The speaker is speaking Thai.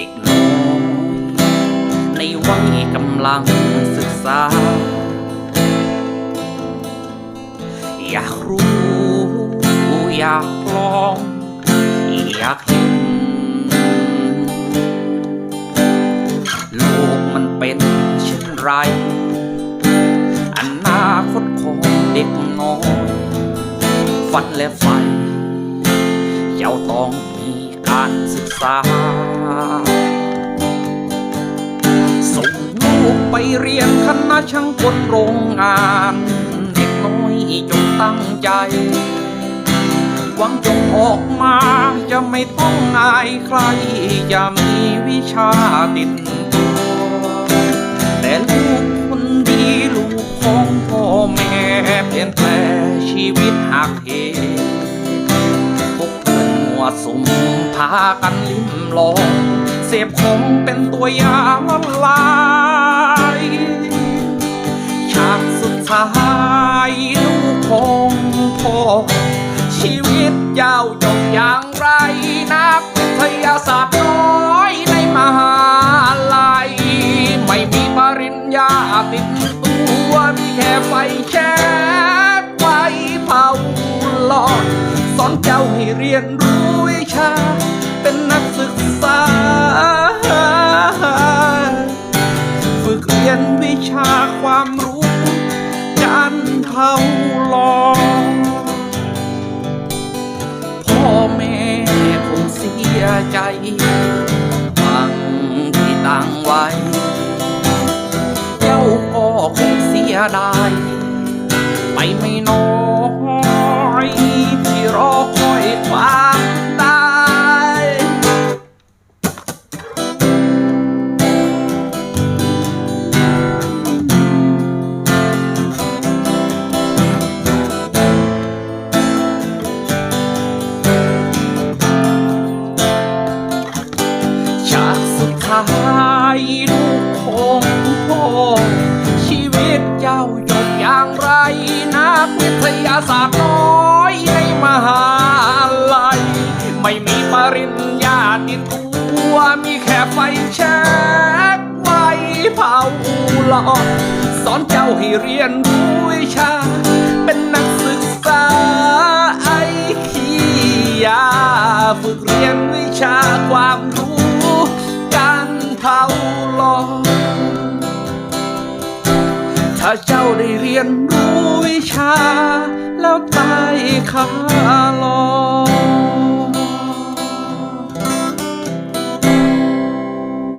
เด็กน้อย ในวัยกำลังศึกษา อยากรู้ อยากลอง อยากเห็น โลกมันเป็นเช่นไรอนาคตของเด็กน้อยฝันและไฟเจ้าต้องมีการศึกษา เรียนคณะช่างกลโรงงาน เด็กน้อยจงตั้งใจ หวังจงออกมาจะไม่ต้องอายใครจะมีวิชาติดตัว แต่ลูกคนดีลูกของพ่อแม่เปลี่ยนแปลชีวิตหักเหพวกเพื่อนมัวสุมพากันลิ้มลอง เสพของเป็นตัวยาละลายฉากสุดท้ายลูกของพ่อชีวิตยาวจบอย่างไรนักวิทยาศาสตร์น้อยในมหาลัย ไม่มีปริญญาติดตัวมีแค่ไฟแช็กไฟเผาหลอดสอนเจ้าให้เรียนรู้วิชา ยนวิชาความรู้การเผาลอดพ่อแม่คงเสียใจฟังที่ตั้งไว้ เจ้าก็คงเสียดายไปไม่น้อยที่รอคอยความายลูกของพ่อ ชีวิตเจ้าจบอย่างไร นักวิทยาศาสตร์น้อยในมหาลัย ไม่มีปริญญาติดตัวมีแค่ไฟแช็กไว้เผาหลอดสอนเจ้าให้เรียนรู้วิชา เป็นนักศึกษาไอขี้ยา ฝึกเรียนวิชาความรู้ เจ้าได้เรียนรู้วิชา แล้วตายคาหลอ